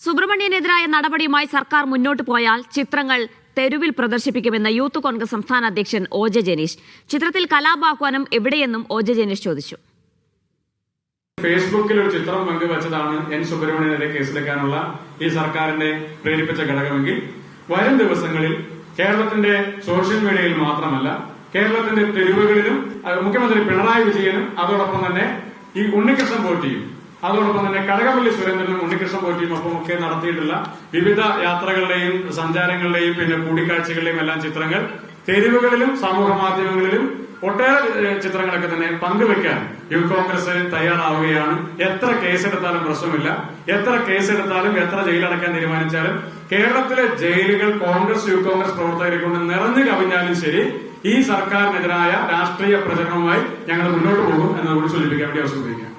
സുബ്രഹ്മണ്യനെതിരായ നടപടിയുമായി സർക്കാർ മുന്നോട്ട് പോയാൽ ചിത്രങ്ങൾ തെരുവിൽ പ്രദർശിപ്പിക്കുമെന്ന് യൂത്ത് കോൺഗ്രസ് സംസ്ഥാന അധ്യക്ഷൻ ഒ ജെ ജനീഷ്. ചിത്രത്തിൽ കലാപാഹ്വാനം എവിടെയെന്നും ഒ ജെ ജനീഷ് ചോദിച്ചു. ഫേസ്ബുക്കിൽ ഒരു ചിത്രം പങ്കുവച്ചതാണ് എൻ സുബ്രഹ്മണ്യനെതിരെ കേസെടുക്കാനുള്ള ഈ സർക്കാരിന്റെ പ്രേരിപ്പിച്ച ഘടകമെങ്കിൽ വരും ദിവസങ്ങളിൽ കേരളത്തിന്റെ സോഷ്യൽ മീഡിയയിൽ മാത്രമല്ല കേരളത്തിന്റെ തെരുവുകളിലും മുഖ്യമന്ത്രി പിണറായി വിജയനും അതോടൊപ്പം തന്നെ ഈ ഉണ്ണികൃഷ്ണൻ പോറ്റിയും അതോടൊപ്പം തന്നെ കടകപ്പള്ളി സുരേന്ദ്രനും ഉണ്ണികൃഷ്ണൻ പോറ്റിയും ഒപ്പം ഒക്കെ നടത്തിയിട്ടുള്ള വിവിധ യാത്രകളുടെയും സഞ്ചാരങ്ങളുടെയും പിന്നെ കൂടിക്കാഴ്ചകളുടെയും എല്ലാം ചിത്രങ്ങൾ തെരുവുകളിലും സമൂഹ മാധ്യമങ്ങളിലും ഒട്ടേറെ ചിത്രങ്ങളൊക്കെ തന്നെ പങ്കുവെക്കാൻ യൂത്ത് കോൺഗ്രസ് തയ്യാറാവുകയാണ്. എത്ര കേസെടുത്താലും പ്രശ്നമില്ല. എത്ര കേസെടുത്താലും എത്ര ജയിലടക്കാൻ തീരുമാനിച്ചാലും കേരളത്തിലെ ജയിലുകൾ കോൺഗ്രസ് യൂത്ത് കോൺഗ്രസ് പ്രവർത്തകരെ കൊണ്ട് നിറഞ്ഞു കവിഞ്ഞാലും ശരി ഈ സർക്കാരിനെതിരായ രാഷ്ട്രീയ പ്രചരണവുമായി ഞങ്ങൾ മുന്നോട്ട് പോകും എന്ന് സൂചിപ്പിക്കാൻ വേണ്ടി അവസരം